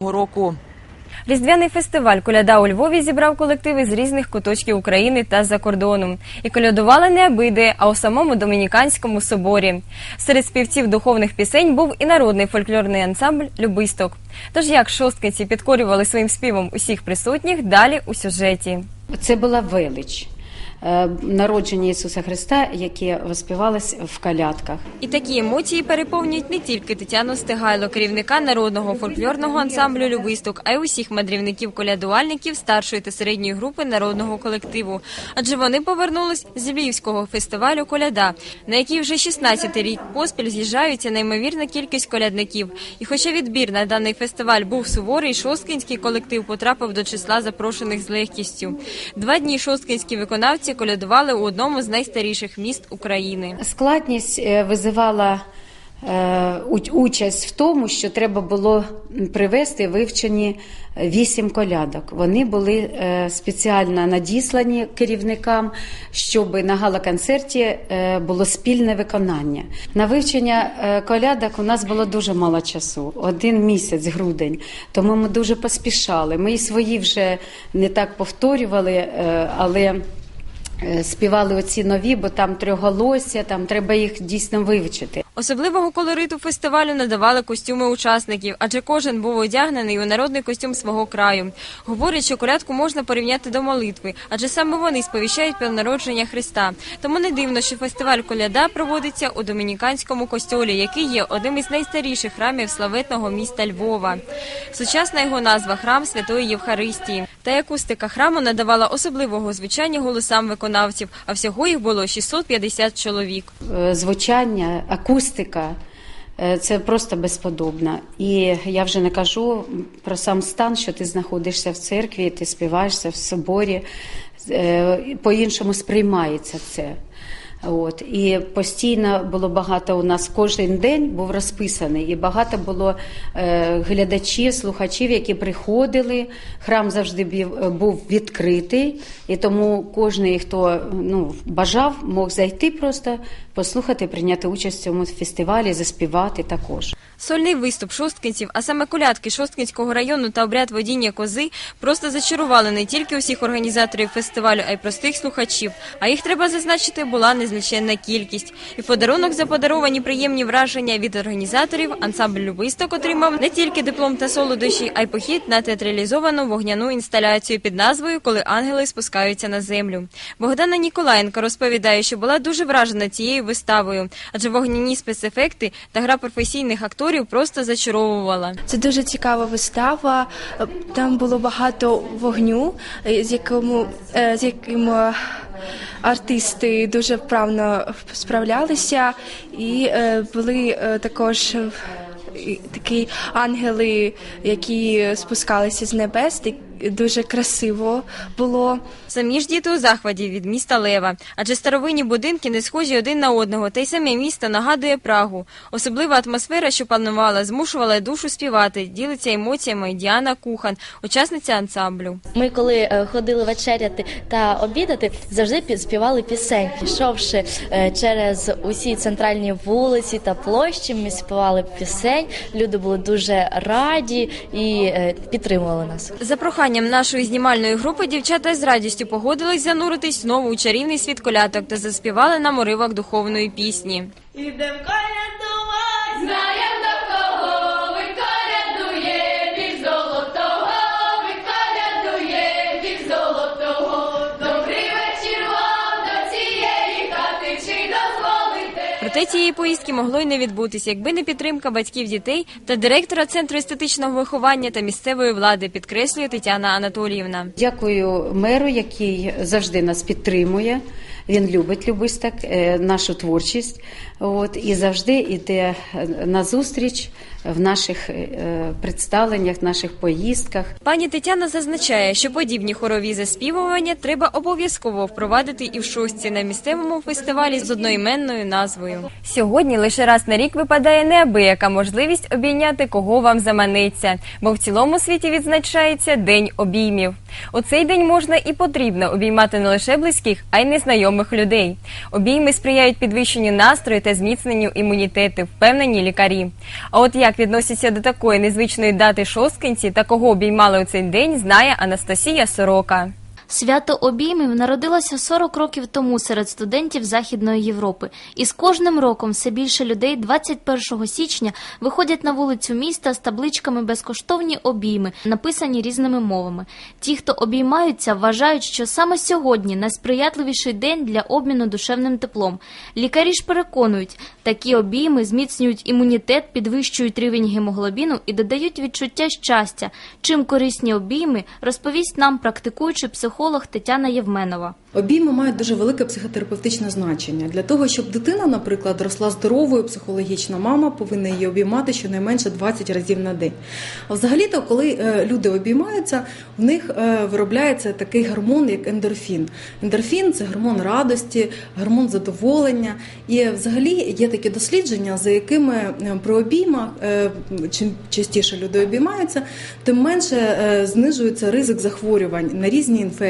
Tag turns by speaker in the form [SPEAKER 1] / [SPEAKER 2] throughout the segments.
[SPEAKER 1] року.
[SPEAKER 2] Різдвяний фестиваль Коляда у Львові зібрав колективи з різних куточків України та за кордону. І колядували не абиде, а у самому Домініканському соборі. Серед співців духовних пісень був і народний фольклорний ансамбль Любисток. Тож як шосткинці підкорювали своїм співом усіх присутніх, далі у сюжеті.
[SPEAKER 3] Це була велич народження Ісуса Христа, яке воспівалось в калядках.
[SPEAKER 2] І такі емоції переповнюють не тільки Тетяну Стигайло, керівника народного фольклорного ансамблю Любисток, а й усіх мандрівників-колядувальників старшої та середньої групи народного колективу. Адже вони повернулись з Львівського фестивалю Коляда, на який вже 16-й рік поспіль з'їжджаються неймовірна кількість колядників. І хоча відбір на даний фестиваль був суворий, шосткинський колектив потрапив до числа запрошених з легкістю. Два дні шосткинські виконавці колядували у одному з найстаріших міст України.
[SPEAKER 3] Складність е, визивала е, участь в тому, що треба було привезти вивчені вісім колядок. Вони були е, спеціально надіслані керівникам, щоб на гала-концерті е, було спільне виконання. На вивчення е, колядок у нас було дуже мало часу, один місяць, грудень. Тому ми дуже поспішали. Ми і свої вже не так повторювали, е, але. Е, Співали оці нові, бо там триголосся, там треба їх дійсно вивчити.
[SPEAKER 2] Особливого колориту фестивалю надавали костюми учасників, адже кожен був одягнений у народний костюм свого краю. Говорять, що колядку можна порівняти до молитви, адже саме вони сповіщають про народження Христа. Тому не дивно, що фестиваль коляда проводиться у домініканському костьолі, який є одним із найстаріших храмів славетного міста Львова. Сучасна його назва храм Святої Євхаристії. Та й акустика храму надавала особливого звучання голосам виконавців, а всього їх було 650 чоловік.
[SPEAKER 3] Е, Звучання, акустика е, це просто безподобна. І я вже не кажу про сам стан, що ти знаходишся в церкві, ти співаєшся в соборі. Е, По-іншому сприймається це. От і постійно було багато у нас кожен день був розписаний, і багато було е, глядачів, слухачів, які приходили. Храм завжди бів- був відкритий, і тому кожен, хто ну бажав, мог зайти просто послухати, прийняти участь в цьому фестивалі, заспівати також.
[SPEAKER 2] Сольний виступ шосткинців, а саме колядки Шосткинського району та обряд водіння кози просто зачарували не тільки усіх організаторів фестивалю, а й простих слухачів. А їх треба зазначити, була незліченна кількість. І в подарунок за подаровані приємні враження від організаторів ансамбль Любисток отримав не тільки диплом та солодощі, а й похід на театралізовану вогняну інсталяцію під назвою Коли ангели спускаються на землю. Богдана Ніколаєнко розповідає, що була дуже вражена цією виставою, адже вогняні спецефекти та гра професійних акторів просто зачаровувала.
[SPEAKER 4] Це дуже цікава вистава. Там було багато вогню, з якому е, з яким е, артисти дуже вправно справлялися, і е, були е, також. е, Такі ангели, які спускалися з небес, дуже красиво було.
[SPEAKER 2] Самі ж діти у захваті від міста Лева, адже старовинні будинки не схожі один на одного, та й саме місто нагадує Прагу. Особлива атмосфера, що панувала, змушувала душу співати, ділиться емоціями Діана Кухан, учасниця ансамблю.
[SPEAKER 5] Ми, коли е, ходили вечеряти та обідати, завжди співали пісень. Пішовши е, через усі центральні вулиці та площі, ми співали пісень. Люди були дуже раді і е, підтримували нас.
[SPEAKER 2] За проханням нашої знімальної групи дівчата з радістю погодились зануритись знову у чарівний світ коляток та заспівали нам уривок духовної пісні.
[SPEAKER 6] Ідем колядувати,
[SPEAKER 2] Проте цієї поїздки могло й не відбутися, якби не підтримка батьків дітей та директора центру естетичного виховання та місцевої влади, підкреслює Тетяна Анатоліївна.
[SPEAKER 3] Дякую меру, який завжди нас підтримує. Він любить любисток, е, нашу творчість. От і завжди йде на зустріч в наших е, представленнях, наших поїздках.
[SPEAKER 2] Пані Тетяна зазначає, що подібні хорові заспівування треба обов'язково впровадити і в шостці на місцевому фестивалі з одноіменною назвою. Сьогодні лише раз на рік випадає неабияка можливість обійняти кого вам заманеться, бо в цілому світі відзначається День обіймів. У цей день можна і потрібно обіймати не лише близьких, а й незнайомих знайомих людей. Обійми сприяють підвищенню настрою та зміцненню імунітету, впевнені лікарі. А от як відносяться до такої незвичної дати шосткинці та кого обіймали у цей день, знає Анастасія Сорока.
[SPEAKER 1] Свято обіймів народилося 40 років тому серед студентів Західної Європи. І з кожним роком все більше людей 21 січня виходять на вулицю міста з табличками безкоштовні обійми, написані різними мовами. Ті, хто обіймаються, вважають, що саме сьогодні найсприятливіший день для обміну душевним теплом. Лікарі ж переконують, такі обійми зміцнюють імунітет, підвищують рівень гемоглобіну і додають відчуття щастя. Чим корисні обійми, розповість нам практикуючий психолог Тетяна Євменова.
[SPEAKER 7] Обійми мають дуже велике психотерапевтичне значення для того, щоб дитина, наприклад, росла здоровою психологічно, мама повинна її обіймати щонайменше 20 разів на день. А взагалі-то, коли е, люди обіймаються, в них е, виробляється такий гормон, як ендорфін. Ендорфін це гормон радості, гормон задоволення. І взагалі є такі дослідження, за якими е, при обіймах, чим частіше люди обіймаються, тим менше знижується ризик захворювань на різні інфекції.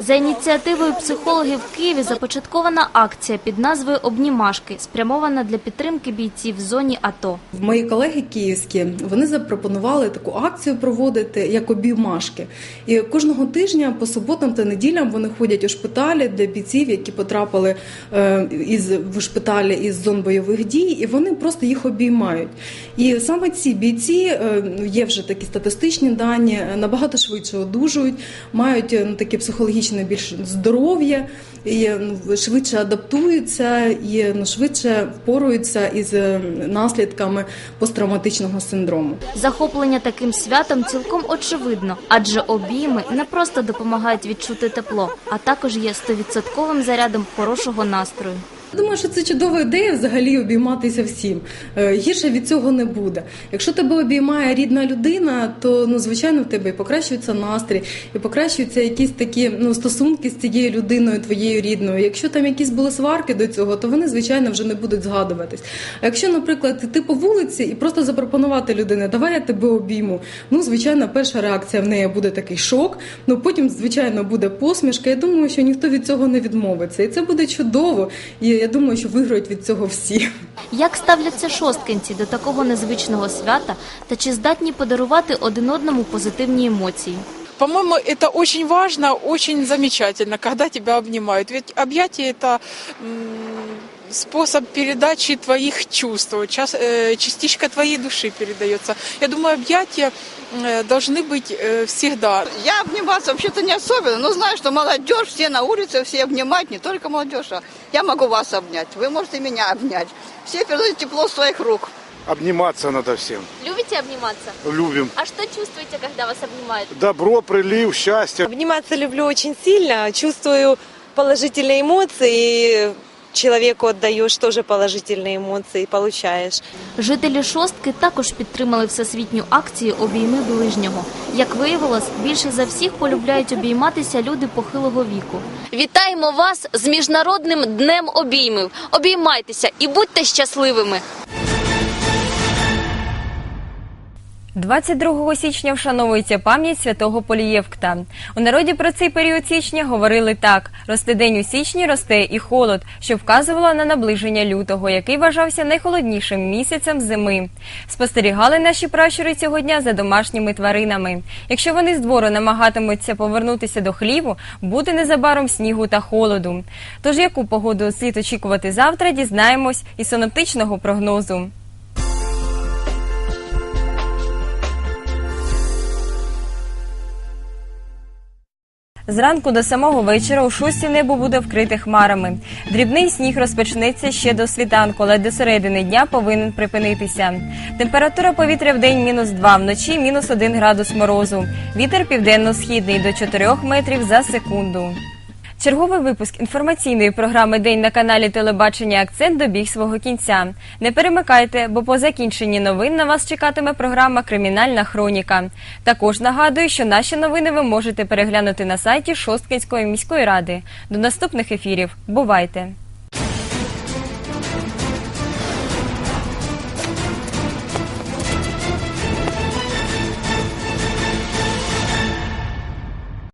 [SPEAKER 1] За ініціативою психологів в Києві започаткована акція під назвою Обнімашки, спрямована для підтримки бійців в зоні АТО.
[SPEAKER 7] Мої колеги київські вони запропонували таку акцію проводити як обіймашки. І кожного тижня по суботам та неділям вони ходять у шпиталі для бійців, які потрапили е, із в шпиталі із зон бойових дій, і вони просто їх обіймають. І саме ці бійці е, є вже такі статистичні дані, е, набагато швидше одужують, мають ну, таке психологічне більш здоров'я, і ну, швидше адаптуються і ну, швидше впоруються із е, наслідками посттравматичного синдрому.
[SPEAKER 1] Захоплення таким святом цілком очевидно, адже обійми не просто допомагають відчути тепло, а також є стовідсотковим зарядом хорошого настрою.
[SPEAKER 7] Думаю, що це чудова ідея взагалі обійматися всім. Е, Гірше від цього не буде. Якщо тебе обіймає рідна людина, то ну звичайно в тебе і покращується настрій, і покращуються якісь такі ну стосунки з цією людиною, твоєю рідною. Якщо там якісь були сварки до цього, то вони звичайно вже не будуть згадуватись. А якщо, наприклад, ти по вулиці і просто запропонувати людині, давай я тебе обійму. Ну, звичайно, перша реакція в неї буде такий шок. Ну потім, звичайно, буде посмішка. Я думаю, що ніхто від цього не відмовиться, і це буде чудово. І я думаю, що виграють від цього всі.
[SPEAKER 1] Як ставляться шосткинці до такого незвичного свята та чи здатні подарувати один одному позитивні емоції?
[SPEAKER 8] По-моему, это очень важно, очень замечательно, когда тебя обнимают. Ведь объятие это м, способ передачи твоих чувств, час- э, частичка твоей души передается. Я думаю, объятия э, должны быть э, всегда.
[SPEAKER 9] Я обниматься вообще-то не особенно, но знаю, что молодежь, все на улице, все обнимают, не только молодежь, а я могу вас обнять, вы можете меня обнять. Все передают тепло своих рук.
[SPEAKER 10] Обниматься надо всем.
[SPEAKER 1] Любите обніматися?
[SPEAKER 10] Любим.
[SPEAKER 1] А що чувствуєте, коли вас обнімають?
[SPEAKER 10] Добро, прилив, счастье.
[SPEAKER 11] Обниматься люблю очень сильно, чувствую положительные эмоции, и человеку отдаешь положительні емоції получаєш. получаешь.
[SPEAKER 1] Жителі шостки також підтримали всесвітню акцію Обійми ближнього. Як виявилось, більше за всіх полюбляють обійматися люди похилого віку. Вітаємо вас з міжнародним днем обіймів. Обіймайтеся і будьте щасливими.
[SPEAKER 2] 22 січня вшановується пам'ять святого Полієвкта. У народі про цей період січня говорили так: росте день у січні, росте і холод, що вказувало на наближення лютого, який вважався найхолоднішим місяцем зими. Спостерігали наші пращури цього дня за домашніми тваринами. Якщо вони з двору намагатимуться повернутися до хліву, буде незабаром снігу та холоду. Тож яку погоду слід очікувати завтра, дізнаємось із синоптичного прогнозу. Зранку до самого вечора у шості небо буде вкрите хмарами. Дрібний сніг розпочнеться ще до світанку, але до середини дня повинен припинитися. Температура повітря в день мінус 2, вночі мінус 1 градус морозу. Вітер південно-східний до 4 метрів за секунду. Черговий випуск інформаційної програми День на каналі Телебачення Акцент добіг свого кінця. Не перемикайте, бо по закінченні новин на вас чекатиме програма Кримінальна хроніка. Також нагадую, що наші новини ви можете переглянути на сайті Шосткинської міської ради. До наступних ефірів. Бувайте!